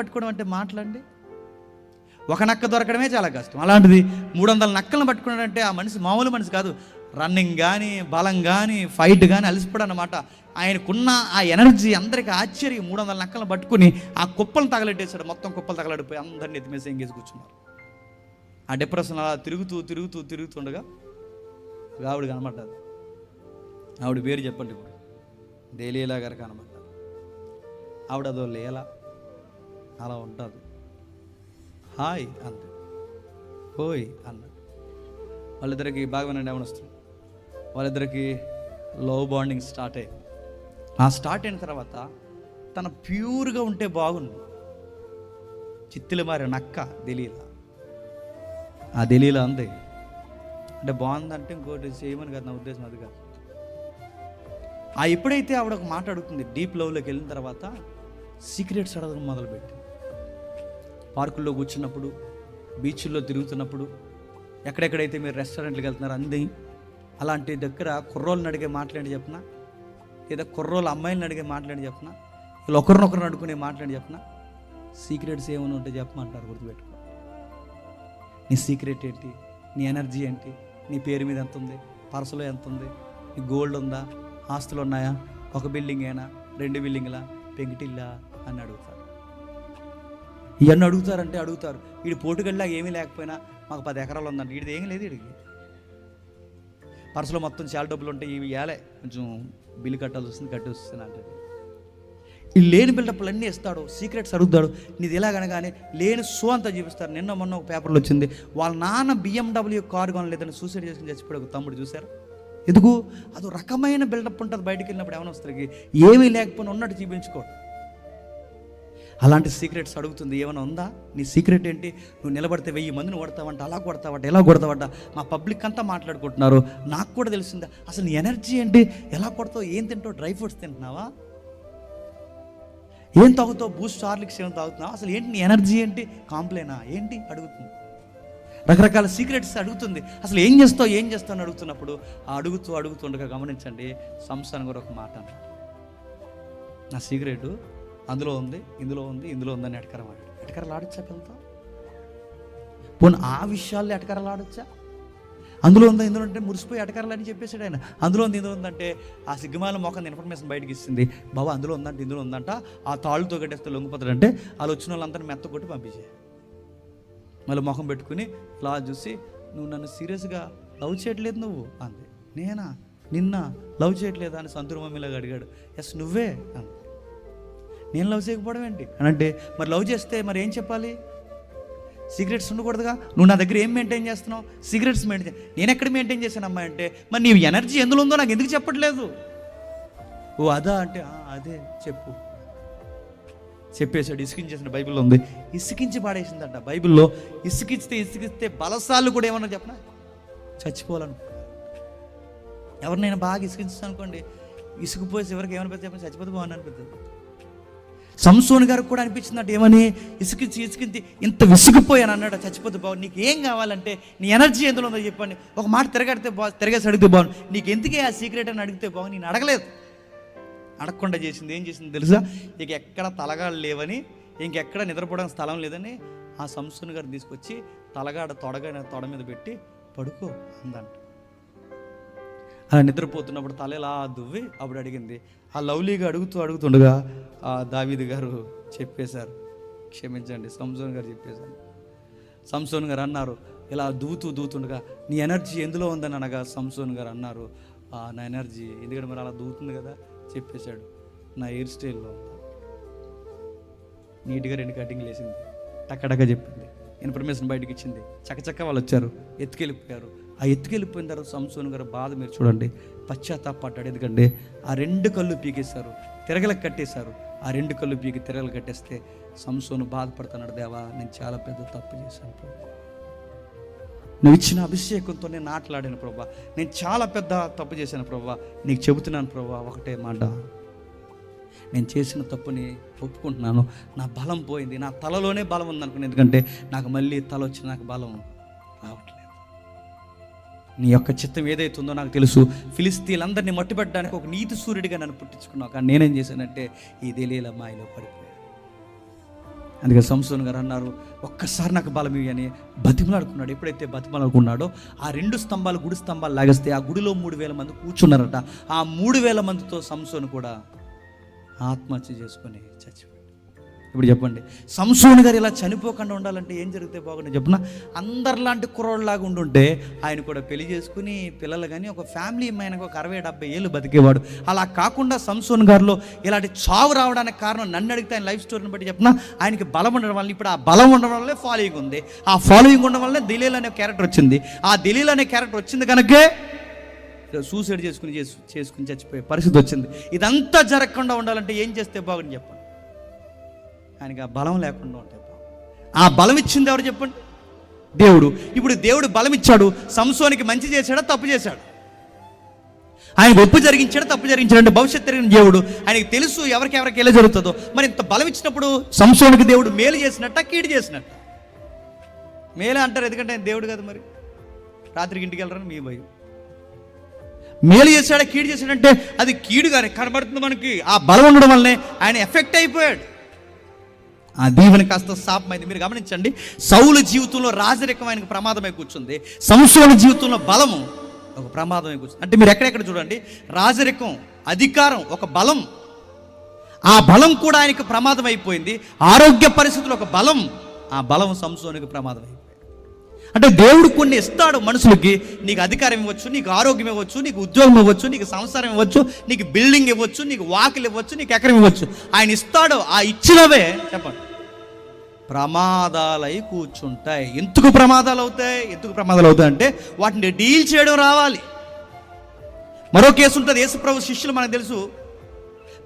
పట్టుకోవడం అంటే మాట్లాడండి ఒక నక్క దొరకడమే చాలా కష్టం. అలాంటిది మూడు వందల నక్కలను పట్టుకున్నాడంటే ఆ మనిషి మామూలు మనిషి కాదు. రన్నింగ్ కానీ బలం కానీ ఫైట్ కానీ అలసిపోడు అనమాట ఆయనకున్న ఆ ఎనర్జీ అందరికీ ఆశ్చర్యం. మూడు వందల నక్కలను పట్టుకుని ఆ కుప్పలు తగలెట్టేశాడు. మొత్తం కుప్పలు తగలడిపోయి అందరిని ఎత్తిమేసి ఎంగేసి కూర్చున్నారు. ఆ డిప్రెషన్ అలా తిరుగుతూ తిరుగుతూ తిరుగుతుండగా ఆవిడ కనబడ్డది ఆవిడ పేరు చెప్పండి ఇప్పుడు. దేలీలా గారు కనబడ్డారు. ఆవిడ అదో లేలా. అలా ఉంటుంది. హాయ్ అంది. హోయ్ అన్నాడు వాళ్ళిద్దరికి బాగా వినండి ఏమనొస్తుంది వాళ్ళిద్దరికి లవ్ బాండింగ్ స్టార్ట్ అయ్యింది. ఆ స్టార్ట్ అయిన తర్వాత తన ప్యూర్గా ఉంటే బాగుంది చిత్తులు మారి నక్క తెలియలా ఆ తెలియలా అంది. అంటే బాగుందంటే ఇంకోటి చేయమని కాదు నా ఉద్దేశం అది కాదు. ఆ ఎప్పుడైతే ఆవిడ ఒక మాట అడుగుతుంది డీప్ లవ్లోకి వెళ్ళిన తర్వాత సీక్రెట్స్ అడగడం మొదలుపెట్టి పార్కుల్లో కూర్చున్నప్పుడు బీచ్ల్లో తిరుగుతున్నప్పుడు ఎక్కడెక్కడైతే మీరు రెస్టారెంట్కి వెళ్తున్నారు అంది అలాంటి దగ్గర కుర్రోళ్ళని అడిగే మాట్లాడి చెప్పిన? లేదా కుర్రోళ్ళ అమ్మాయిలను అడిగే మాట్లాడి చెప్పిన? వీళ్ళు ఒకరినొకరిని అడుకునే మాట్లాడి చెప్పిన? సీక్రెట్స్ ఏమైనా ఉంటే చెప్పమంటారు గుర్తుపెట్టుకో. నీ సీక్రెట్ ఏంటి? నీ ఎనర్జీ ఏంటి? నీ పేరు మీద ఎంత ఉంది? పర్సులో ఎంత ఉంది? నీ గోల్డ్ ఉందా? ఆస్తులు ఉన్నాయా? ఒక బిల్డింగ్ అయినా రెండు బిల్డింగ్లా? పెంకిటిల్లా? అని అడుగుతారు. ఇవన్నీ అడుగుతారంటే అడుగుతారు. వీడి పోటుగల్లా ఏమీ లేకపోయినా మాకు పది ఎకరాలు ఉందండి. వీడిది ఏం లేదు వీడికి పర్సులో మొత్తం చాలా డబ్బులు ఉంటాయి ఇవి ఏలే కొంచెం బిల్లు కట్టాల్సి వస్తుంది కట్టి వస్తుంది అంటే ఈ లేని బిల్డప్లు అన్నీ ఇస్తాడు సీక్రెట్స్ అడుగుతాడు. నీది ఎలాగనగానే లేని సో అంతా చూపిస్తారు. నిన్న మొన్న ఒక పేపర్లో వచ్చింది వాళ్ళ నాన్న బిఎండబ్ల్యూ కారు కొనలేదని సూసైడ్ చేసుకుని చచ్చిపోయాడు ఒక తమ్ముడు చూశారు? ఎందుకు? అది రకమైన బిల్డప్ ఉంటుంది బయటకు వెళ్ళినప్పుడు ఏమైనా వస్తుంది ఏమీ లేకపోయినా ఉన్నట్టు చూపించుకోడు అలాంటి సీక్రెట్స్ అడుగుతుంది. ఏమైనా ఉందా? నీ సీక్రెట్ ఏంటి? నువ్వు నిలబడితే వెయ్యి మందిని కొడతావంట అలా కొడతావంట ఎలా కొడతావంట. మా పబ్లిక్ అంతా మాట్లాడుకుంటున్నారు. నాకు కూడా తెలిసిందా అసలు నీ ఎనర్జీ ఏంటి? ఎలా కొడతావు? ఏం తింటావు? డ్రై ఫ్రూట్స్ తింటున్నావా? ఏం తాగుతావు? బూస్ట్ హార్లిక్స్ ఏం తాగుతున్నావు? అసలు ఏంటి నీ ఎనర్జీ ఏంటి? కాంప్లైనా? ఏంటి? అడుగుతుంది. రకరకాల సీక్రెట్స్ అడుగుతుంది. అసలు ఏం చేస్తావు? ఏం చేస్తావు అని అడుగుతున్నప్పుడు ఆ అడుగుతూ అడుగుతుండగా గమనించండి సంసారం కూడా ఒక మాట నా సీక్రెట్ అందులో ఉంది ఇందులో ఉంది ఇందులో ఉందని ఎటకరం ఆడాడు. ఎటకరలు ఆడొచ్చా పిల్లతో పోనీ ఆ విషయాల్లో ఎటకరలు ఆడొచ్చా? అందులో ఉందా ఇందులో అంటే మురిసిపోయి ఎటకరలు అని చెప్పేసాడు ఆయన. అందులో ఉంది ఇందులో ఉందంటే ఆ సిగ్గుమాల మొఖం ఇన్ఫర్మేషన్ బయటకి ఇస్తుంది. బాబా అందులో ఉందంటే ఇందులో ఉందంట. ఆ తాళ్ళుతో కట్టేస్తే లొంగిపోతాడంటే వాళ్ళు వచ్చిన వాళ్ళంతా మెత్త కొట్టి పంపించే మళ్ళీ ముఖం పెట్టుకుని ఇలా చూసి నువ్వు నన్ను సీరియస్గా లవ్ చేయట్లేదు నువ్వు? అంది. నేనా? నిన్న లవ్ చేయట్లేదా? అని సంతూర్ మమ్మీలాగా అడిగాడు. ఎస్ నువ్వే? అంది. నేను లవ్ చేయకపోవడం ఏంటి? అని అంటే మరి లవ్ చేస్తే మరి ఏం చెప్పాలి? సిగరెట్స్ ఉండకూడదుగా? నువ్వు నా దగ్గర ఏం మెయింటైన్ చేస్తున్నావు? సిగరెట్స్ మెయింటైన్ నేను ఎక్కడ మెయింటైన్ చేశాను అమ్మాయి అంటే మరి నీ ఎనర్జీ ఎందులో ఉందో నాకు ఎందుకు చెప్పట్లేదు? ఓ అదా అంటే అదే చెప్పు. చెప్పేశాడు ఇసుకించేసిన బైబిల్లో ఉంది. ఇసుకించి పాడేసిందంట. బైబిల్లో ఇసుకిస్తే ఇసుకిస్తే బలసాలు కూడా ఏమన్నా చెప్పనా? చచ్చిపోవాలను. ఎవరినైనా బాగా ఇసుకించాను అనుకోండి. ఇసుకుపోయి ఏమైనా ఏమనిపిస్తుంది చెప్పండి చచ్చిపోతే బాగుంది అనిపిస్తుంది సంసోన్ గారికి కూడా అనిపించిందంటే ఏమని? ఇసుకించి ఇసుకించి ఇంత విసుగుపోయాను అన్నాడు చచ్చిపోతే బాబు. నీకు ఏం కావాలంటే నీ ఎనర్జీ ఎందులో ఉందో చెప్పండి. ఒక మాట తిరగడితే బాగు తిరగేసి అడిగితే బాగుంది నీకు ఎందుకే ఆ సీక్రెట్ అని అడిగితే బాగు? నేను అడగలేదు. అడగకుండా చేసింది. ఏం చేసింది తెలుసా? ఇక ఎక్కడ తలగాడు లేవని ఇంకెక్కడ నిద్రపోవడానికి స్థలం లేదని ఆ సంసోన్ గారు తీసుకొచ్చి తలగాడ తొడగ తొడ మీద పెట్టి పడుకో అందంట. అలా నిద్రపోతున్నప్పుడు తల ఇలా దువ్వి అప్పుడు అడిగింది. ఆ లవ్లీగా అడుగుతూ అడుగుతుండగా ఆ దావీదు గారు చెప్పేశారు. క్షమించండి సంసోన్ గారు చెప్పేశారు. సంసోన్ గారు అన్నారు ఇలా దూతూ దూతుండగా నీ ఎనర్జీ ఎందులో ఉందని అనగా సంసోన్ గారు అన్నారు నా ఎనర్జీ ఎందుకంటే మరి అలా దూతుంది కదా చెప్పేశాడు. నా హెయిర్ స్టైల్లో నీట్గా రెండు కటింగ్లు వేసింది. టక్కడక్క చెప్పింది. ఇన్ఫర్మేషన్ బయటకు ఇచ్చింది. చక్కచక్క వాళ్ళు వచ్చారు. ఎత్తుకెళ్ళిపోయారు. ఆ ఎత్తుకెళ్ళిపోయిన తర్వాత సంసోన్ గారు బాధ మీరు చూడండి పశ్చాత్తాపడ్డాడు ఎందుకంటే ఆ రెండు కళ్ళు పీకేశారు తిరగలకు కట్టేశారు. ఆ రెండు కళ్ళు పీకి తిరగలు కట్టేస్తే సంసోను బాధపడుతున్నాడు దేవా నేను చాలా పెద్ద తప్పు చేశాను ప్రభు. నువ్వు ఇచ్చిన అభిషేకంతో నేను ఆటలాడాను ప్రభా. నేను చాలా పెద్ద తప్పు చేశాను ప్రభా. నీకు చెబుతున్నాను ప్రభా ఒకటే మాట. నేను చేసిన తప్పుని ఒప్పుకుంటున్నాను. నా బలం పోయింది. నా తలలోనే బలం ఉందనుకున్నాను. ఎందుకంటే నాకు మళ్ళీ తల వచ్చి నాకు బలం రావట్లేదు. నీ యొక్క చిత్తం ఏదైతుందో నాకు తెలుసు. ఫిలిస్తీన్లందరినీ మట్టుపెట్టడానికి ఒక నీతి సూర్యుడిగా నన్ను పుట్టించుకున్నావు. కానీ నేనేం చేశానంటే ఈ తెలియల మాయలో పడిపోయాను. అందుకే సంసోన్ గారు అన్నారు ఒక్కసారి నాకు బలం ఇవ్వని బతిమలాడుకున్నాడు. ఎప్పుడైతే బతిమలాడుకున్నాడో ఆ రెండు స్తంభాలు గుడి స్తంభాలు లాగేస్తే ఆ గుడిలో మూడు వేల మంది కూర్చున్నారట. ఆ మూడు వేల మందితో సంసోన్ కూడా ఆత్మహత్య చేసుకొని చచ్చిపోయాడు. ఇప్పుడు చెప్పండి. సంసోన్ గారు ఇలా చనిపోకుండా ఉండాలంటే ఏం జరిగితే బాగుంటుంది చెప్పిన? అందరిలాంటి కుర్రోళ్ళలాగా ఉండుంటే ఆయన కూడా పెళ్ళి చేసుకుని పిల్లలు కానీ ఒక ఫ్యామిలీ ఆయనకు ఒక అరవై డెబ్బై ఏళ్ళు బతికేవాడు. అలా కాకుండా సంసోన్ గారిలో ఇలాంటి చావు రావడానికి కారణం నన్ను అడిగితే ఆయన లైఫ్ స్టోరీని బట్టి చెప్పిన? ఆయనకి బలం ఉండడం వల్ల ఇప్పుడు ఆ బలం ఉండడం వల్లే ఫాలోయింగ్ ఉంది. ఆ ఫాలోయింగ్ ఉండడం వల్లే దిలీల్ అనే క్యారెక్టర్ వచ్చింది. ఆ దిలీల్ అనే క్యారెక్టర్ వచ్చింది కనుకే సూసైడ్ చేసుకుని చేసు చేసుకుని చచ్చిపోయే పరిస్థితి వచ్చింది. ఇదంతా జరగకుండా ఉండాలంటే ఏం చేస్తే బాగుంది చెప్పండి? ఆయనకి ఆ బలం లేకుండా ఉంటాయి ఆ బలం ఇచ్చింది ఎవరు చెప్పండి? దేవుడు. ఇప్పుడు దేవుడు బలం ఇచ్చాడు సంసోనికి మంచి చేశాడా తప్పు చేశాడు? ఆయన ఒప్పు జరిగించాడు తప్పు జరిగించాడు అంటే భవిష్యత్తు జరిగిన దేవుడు. ఆయనకి తెలుసు ఎవరికి ఎవరికి ఎలా జరుగుతుందో. మరి ఇంత బలం ఇచ్చినప్పుడు సంసోనికి దేవుడు మేలు చేసినట్ట కీడు చేసినట్ట? మేలే అంటారు ఎందుకంటే ఆయన దేవుడు కదా మరి. రాత్రికి ఇంటికి వెళ్ళరని మీ భయం. మేలు చేశాడా కీడు చేశాడంటే అది కీడుగానే కనబడుతుంది మనకి. ఆ బలం ఉండడం వల్లనే ఆయన ఎఫెక్ట్ అయిపోయాడు. ఆ దీవెన కాస్త శాపమైంది. మీరు గమనించండి సౌల జీవితంలో రాజరికం ఆయనకు ప్రమాదమై కూర్చుంది. సంసోల జీవితంలో బలము ఒక ప్రమాదమై కూర్చుంది. అంటే మీరు ఎక్కడెక్కడ చూడండి రాజరికం అధికారం ఒక బలం. ఆ బలం కూడా ఆయనకు ప్రమాదం అయిపోయింది ఆరోగ్య పరిస్థితులు ఒక బలం ఆ బలం సంసోనికి ప్రమాదం అయిపోయింది అంటే దేవుడు కొన్ని ఇస్తాడు మనుషులకి నీకు అధికారం ఇవ్వచ్చు నీకు ఆరోగ్యం ఇవ్వచ్చు నీకు ఉద్యోగం ఇవ్వచ్చు నీకు సంసారం ఇవ్వచ్చు నీకు బిల్డింగ్ ఇవ్వచ్చు నీకు వాకిలు ఇవ్వచ్చు నీకు ఎకరం ఇవ్వచ్చు. ఆయన ఇస్తాడు ఆ ఇచ్చినవే చెప్పండి. ప్రమాదాలై కూర్చుంటాయి. ఎందుకు ప్రమాదాలు అవుతాయి ఎందుకు ప్రమాదాలు అవుతాయి అంటే వాటిని డీల్ చేయడం రావాలి. మరో కేసు ఉంటుంది. యేసుప్రభు శిష్యులు మనకు తెలుసు.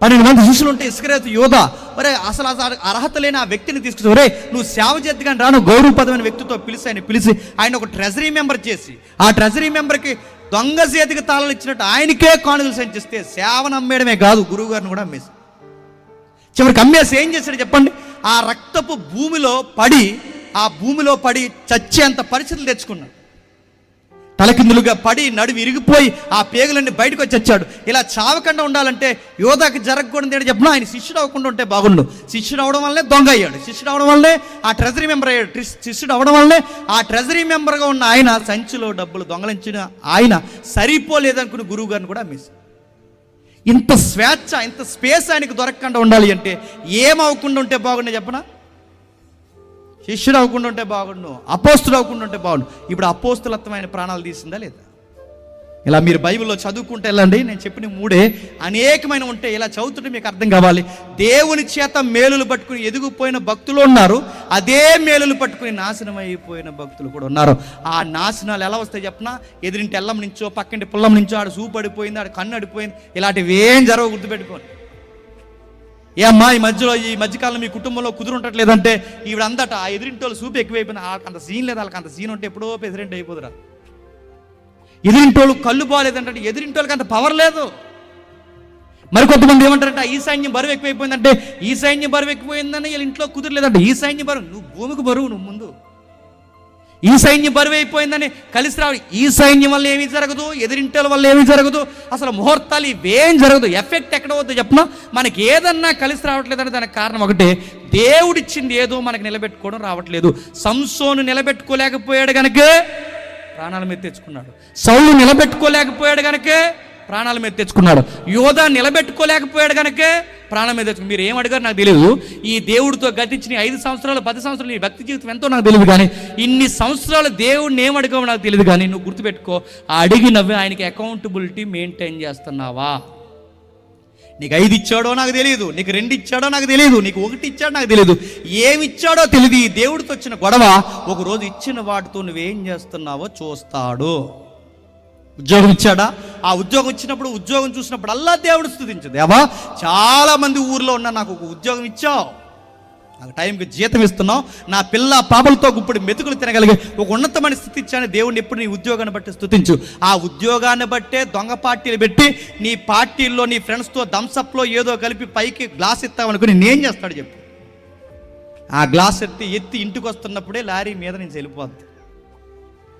పన్నెండు మంది శిష్యులు ఉంటే ఇసుకరేతు యోధ. ఒరే అసలు అసలు అర్హత లేని ఆ వ్యక్తిని తీసుకుని ఒరే నువ్వు సేవ చేద్ది కానీ రాను గౌరవపదమైన వ్యక్తితో పిలిచి ఆయన పిలిచి ఆయన ఒక ట్రెజరీ మెంబర్ చేసి ఆ ట్రెజరీ మెంబర్కి దొంగ చేతికి తాళాలు ఇచ్చినట్టు ఆయనకే కానుకలు సంచిస్తే సేవను అమ్మేయడమే కాదు గురువు గారిని కూడా అమ్మేసి చివరికి అమ్మేసి ఏం చేశాడు చెప్పండి? ఆ రక్తపు భూమిలో పడి ఆ భూమిలో పడి చచ్చేంత పరిస్థితులు తెచ్చుకున్నాడు. తలకిందులుగా పడి నడువి ఇరిగిపోయి ఆ పేగులన్నీ బయటకు వచ్చి వచ్చాడు ఇలా చావకుండా ఉండాలంటే యోధాకి జరగకూడదు అని చెప్పిన ఆయన శిష్యుడు అవ్వకుండా ఉంటే బాగుండు. శిష్యుడు అవడం వల్లే దొంగ అయ్యాడు. శిష్యుడు అవడం వల్లే ఆ ట్రెజరీ మెంబర్ అయ్యాడు. శిష్యుడు అవడం వల్లే ఆ ట్రెజరీ మెంబర్గా ఉన్న ఆయన సంచిలో డబ్బులు దొంగలించిన ఆయన సరిపోలేదనుకున్న గురువు గారిని కూడా మిస్ ఇంత స్వేచ్ఛ ఇంత స్పేస్ ఆయనకు దొరకకుండా ఉండాలి అంటే ఏమవకుండా ఉంటే బాగుండే చెప్పనా? శిష్యుడు అవ్వకుండా ఉంటే బాగుండు అపోస్తుడు అవ్వకుండా ఉంటే బాగుండు. ఇప్పుడు అపోస్తులత్వం ఆయన ప్రాణాలు తీసిందా లేదా? ఇలా మీరు బైబిల్లో చదువుకుంటే వెళ్ళండి నేను చెప్పిన మూడే అనేకమైన ఉంటే ఇలా చదువుతుంటే మీకు అర్థం కావాలి. దేవుని చేత మేలులు పట్టుకుని ఎదిగిపోయిన భక్తులు ఉన్నారు. అదే మేలులు పట్టుకుని నాశనం అయిపోయిన భక్తులు కూడా ఉన్నారు. ఆ నాశనాలు ఎలా వస్తాయి చెప్పినా? ఎదిరింటి ఎల్లం నుంచో పక్కింటి పుల్లం నుంచో ఆడ సూపడిపోయింది ఆడ కన్ను అడిపోయింది ఇలాంటివి ఏం జరగ గుర్తుపెట్టుకోండి. ఏ అమ్మా ఈ మధ్యలో ఈ మధ్యకాలం మీ కుటుంబంలో కుదురుంటట్లేదంటే ఈవిడ అందట ఆ ఎదిరింటి వాళ్ళు సూపు ఎక్కువైపోయింది అంత సీన్ లేదు వాళ్ళకి అంత సీన్ ఉంటే ఎప్పుడో ప్రెసిడెంట్ అయిపోదురా. ఎదిరింటోళ్ళు కళ్ళు బాగాలేదంటే ఎదిరింటోళ్ళకి అంత పవర్ లేదు. మరి కొంతమంది ఏమంటారంటే ఈ సైన్యం బరువు ఎక్కువైపోయిందంటే ఈ సైన్యం బరువు ఎక్కువైందని వీళ్ళ ఇంట్లో కుదరలేదంటే ఈ సైన్యం బరువు నువ్వు భూమికి బరువు నువ్వు ముందు. ఈ సైన్యం బరువు అయిపోయిందని కలిసి రావాలి. ఈ సైన్యం వల్ల ఏమీ జరగదు ఎదిరింటల వల్ల ఏమీ జరగదు. అసలు ముహూర్తాలు ఇవేం జరగదు. ఎఫెక్ట్ ఎక్కడ వద్దు చెప్పనా? మనకి ఏదన్నా కలిసి రావట్లేదంటే దానికి కారణం ఒకటే దేవుడిచ్చింది ఏదో మనకి నిలబెట్టుకోవడం రావట్లేదు. సంసోను నిలబెట్టుకోలేకపోయాడు కనుక ప్రాణాల మీద తెచ్చుకున్నాడు. సౌలు నిలబెట్టుకోలేకపోయాడు కనుకే ప్రాణాల మీద తెచ్చుకున్నాడు. యోధ నిలబెట్టుకోలేకపోయాడు కనుకే ప్రాణం మీద తెచ్చుకున్నాడు. మీరు ఏం అడిగారు నాకు తెలియదు ఈ దేవుడితో గతించిన ఈ ఐదు సంవత్సరాలు పది సంవత్సరాలు నీ భక్తి జీవితం ఎంతో నాకు తెలియదు కానీ ఇన్ని సంవత్సరాలు దేవుడిని ఏం అడిగావో నాకు తెలియదు కానీ నువ్వు గుర్తుపెట్టుకో. అడిగినవి ఆయనకి అకౌంటబిలిటీ మెయింటైన్ చేస్తున్నావా? నీకు ఐదు ఇచ్చాడో నాకు తెలియదు నీకు రెండు ఇచ్చాడో నాకు తెలియదు నీకు ఒకటి ఇచ్చాడో నాకు తెలియదు ఏమి ఇచ్చాడో తెలియదు. ఈ దేవుడితో వచ్చిన గొడవ ఒక రోజు ఇచ్చిన వాటితో నువ్వేం చేస్తున్నావో చూస్తాడు. ఉద్యోగం ఇచ్చాడా? ఆ ఉద్యోగం ఇచ్చినప్పుడు ఉద్యోగం చూసినప్పుడు అల్లా దేవుడు స్థుతించదు ఏవా చాలా మంది ఊర్లో ఉన్నా నాకు ఒక ఉద్యోగం ఇచ్చావు. నాకు టైంకి జీతం ఇస్తున్నావు. నా పిల్ల పాపలతో ఇప్పుడు మెతుకులు తినగలిగే ఒక ఉన్నతమైన స్థితి ఇచ్చాను. దేవుడిని ఎప్పుడు నీ ఉద్యోగాన్ని బట్టి స్థుతించు ఆ ఉద్యోగాన్ని బట్టే దొంగ పార్టీలు పెట్టి నీ పార్టీల్లో నీ ఫ్రెండ్స్తో థమ్స్అప్లో ఏదో కలిపి పైకి గ్లాస్ ఇస్తామనుకుని నేను చేస్తాడు చెప్పు. ఆ గ్లాస్ ఎత్తి ఎత్తి ఇంటికి వస్తున్నప్పుడే లారీ మీద నుంచి వెళ్ళిపోద్ది.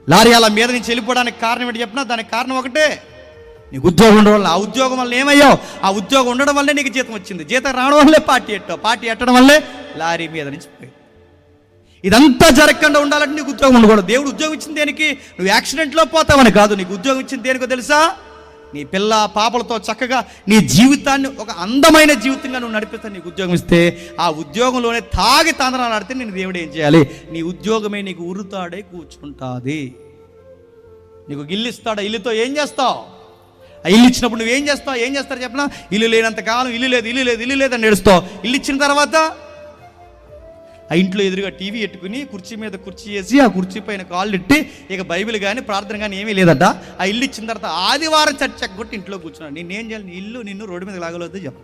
లారీ అలా మీద నుంచి వెళ్ళిపోవడానికి కారణం ఏంటి చెప్పినా దానికి కారణం ఒకటే. నీకు ఉద్యోగం ఉండడం వల్ల ఆ ఉద్యోగం వల్ల ఏమయ్యావు? ఆ ఉద్యోగం ఉండడం వల్లే నీకు జీతం వచ్చింది. జీతం రావడం వల్లే పార్టీ ఎట్టావు? పార్టీ ఎట్టడం వల్లే లారీ మీద నుంచి పోయింది ఇదంతా జరగకుండా ఉండాలంటే నీకు ఉద్యోగం ఉండకూడదు. దేవుడు ఉద్యోగం ఇచ్చింది దేనికి? నువ్వు యాక్సిడెంట్లో పోతావని కాదు. నీకు ఉద్యోగం ఇచ్చింది దేనికో తెలుసా? నీ పిల్ల పాపలతో చక్కగా నీ జీవితాన్ని ఒక అందమైన జీవితంగా నువ్వు నడిపిస్తాను నీకు ఉద్యోగం ఇస్తే ఆ ఉద్యోగంలోనే తాగి తందనాలు ఆడితే నేను దేవుడు ఏం చేయాలి? నీ ఉద్యోగమే నీకు ఉరుతాడే కూర్చుంటాది. నీకు గిల్లిస్తాడా? ఇస్తాడా ఇల్లుతో ఏం చేస్తావు? ఇల్లు ఇచ్చినప్పుడు నువ్వేం చేస్తావు? ఏం చేస్తారు చెప్పనా? ఇల్లు లేనంత కాలం ఇల్లు లేదు ఇల్లు లేదు ఇల్లు లేదని నేడుస్తావు ఇల్లు ఇచ్చిన తర్వాత ఆ ఇంట్లో ఎదురుగా టీవీ పెట్టుకుని కుర్చీ మీద కుర్చీ వేసి ఆ కుర్చీ పైన కాళ్ళు ఎట్టి ఇక బైబిల్ కానీ ప్రార్థన కానీ ఏమీ లేదట. ఆ ఇల్లు ఇచ్చిన తర్వాత ఆదివారం చర్చ ఎగ్గొట్టి ఇంట్లో కూర్చున్నాను నేనేం చేయాలి? నీ ఇల్లు నిన్ను రోడ్డు మీద లాగలవద్దు చెప్పు.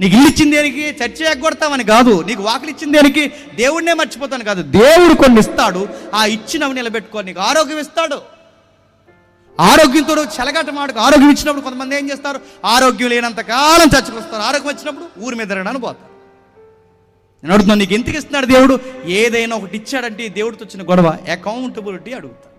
నీకు ఇల్లు ఇచ్చింది దేనికి? చర్చ ఎగ్గొడతామని కాదు. నీకు వాకిలు ఇచ్చిన దేనికి? దేవుడినే మర్చిపోతాను కాదు. దేవుడు కొన్ని ఇస్తాడు. ఆ ఇచ్చినవి నిలబెట్టుకో నీకు ఆరోగ్యం ఇస్తాడు. ఆరోగ్యంతో చెలగట మాటకు ఆరోగ్యం ఇచ్చినప్పుడు కొంతమంది ఏం చేస్తారు? ఆరోగ్యం లేనంత కాలం చర్చకు వస్తారు. ఆరోగ్యం వచ్చినప్పుడు ఊరి మీద తిరగడానికి పోతారు. నేను అడుగుతున్నాను నీకు ఎందుకు ఇస్తున్నాడు దేవుడు? ఏదైనా ఒకటి ఇచ్చాడంటే దేవుడితో వచ్చిన గొడవ. అకౌంటబిలిటీ అడుగుతా.